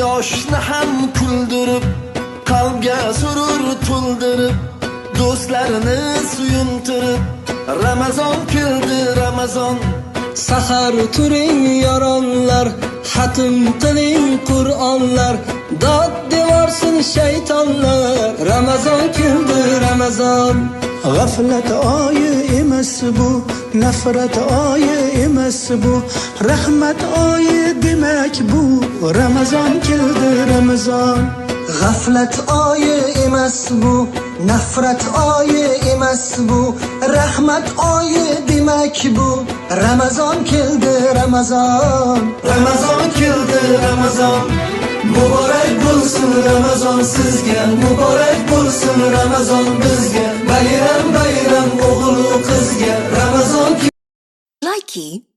boshni ham kuldirib qalbga surur to'ldirib do'stlarni suyuntirib ramazon keldi ramazon. Sahar turing yoronlar Xatm qiling Qur'onlar Dod devorsin shaytonlar. Ramazon keldi Ramazon. G'aflat oyi emas bu, nafrat oyi emas bu, rahmat oyi demak bu. Ramazon keldi Ramazon. G'aflat oyi emas bu Nafrat oyi emas bu. Rahmat oyi demak bu Ramazon keldi Ramazon ramazon keldi ramazon muborak bo'lsin ramazon sizga muborak bo'lsin ramazon bizga bayram bayram o'g'il qizga ramazon Likey